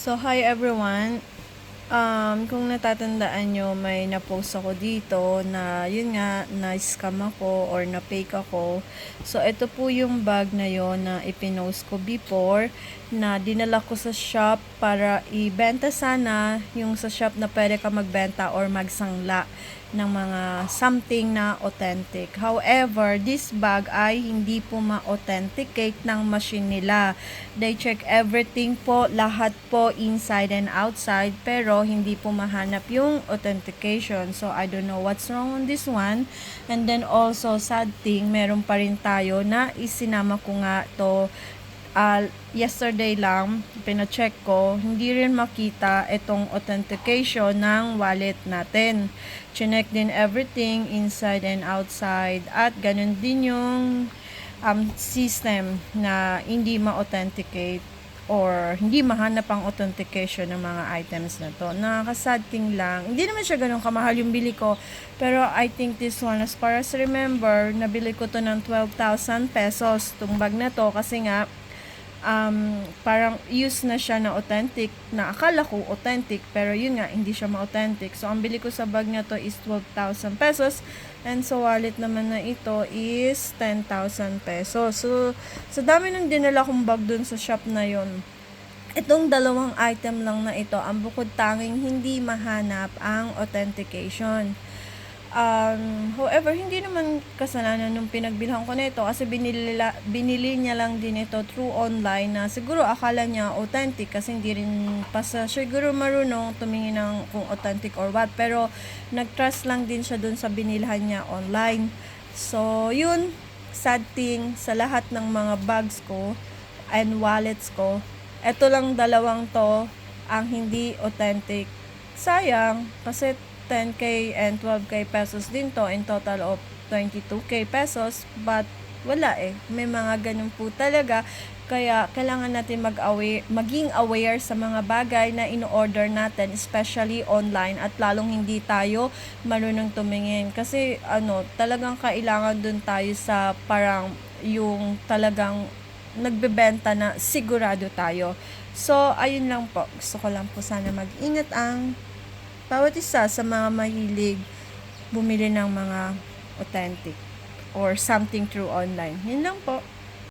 So, hi everyone. Um, kung natatandaan nyo, may na-post ako dito na yun nga, na-scam ako or na-fake ako. So, ito po yung bag na yon na ipinost ko before na dinala ko sa shop para ibenta sana yung sa shop na pwede ka magbenta or magsangla ng mga something na authentic. However, this bag ay hindi po ma-authenticate ng machine nila. They check everything po, lahat po inside and outside, pero hindi po mahanap yung authentication. So, I don't know what's wrong on this one. And then also, sad thing, meron pa rin tayo na isinama ko nga to uh, yesterday lang, pina-check ko, hindi rin makita itong authentication ng wallet natin. Chinek din everything inside and outside at ganun din yung um, system na hindi ma-authenticate or hindi mahanap ang authentication ng mga items na to. Nakakasad thing lang. Hindi naman siya ganun kamahal yung bili ko. Pero I think this one, as far as remember, nabili ko to ng 12,000 pesos, tong bag na to. Kasi nga, um, parang use na siya na authentic, na akala ko authentic, pero yun nga, hindi siya ma-authentic. So, ang bili ko sa bag na to is 12,000 pesos, and sa wallet naman na ito is 10,000 pesos. So, sa dami ng dinala kong bag dun sa shop na yon itong dalawang item lang na ito, ang bukod tanging hindi mahanap ang authentication. Um, however, hindi naman kasalanan nung pinagbilhan ko nito kasi binili, binili niya lang din ito through online na siguro akala niya authentic kasi hindi rin pa sa siguro marunong tumingin ng kung authentic or what. Pero nag-trust lang din siya dun sa binilhan niya online. So, yun, sad thing sa lahat ng mga bags ko and wallets ko. Ito lang dalawang to ang hindi authentic. Sayang, kasi 10k and 12k pesos din to in total of 22k pesos but wala eh. May mga ganun po talaga. Kaya kailangan natin mag-aware, maging aware sa mga bagay na in-order natin especially online at lalong hindi tayo marunong tumingin. Kasi ano talagang kailangan dun tayo sa parang yung talagang nagbebenta na sigurado tayo. So ayun lang po. Gusto ko lang po sana mag-ingat ang bawat isa sa mga mahilig bumili ng mga authentic or something through online. Yun lang po.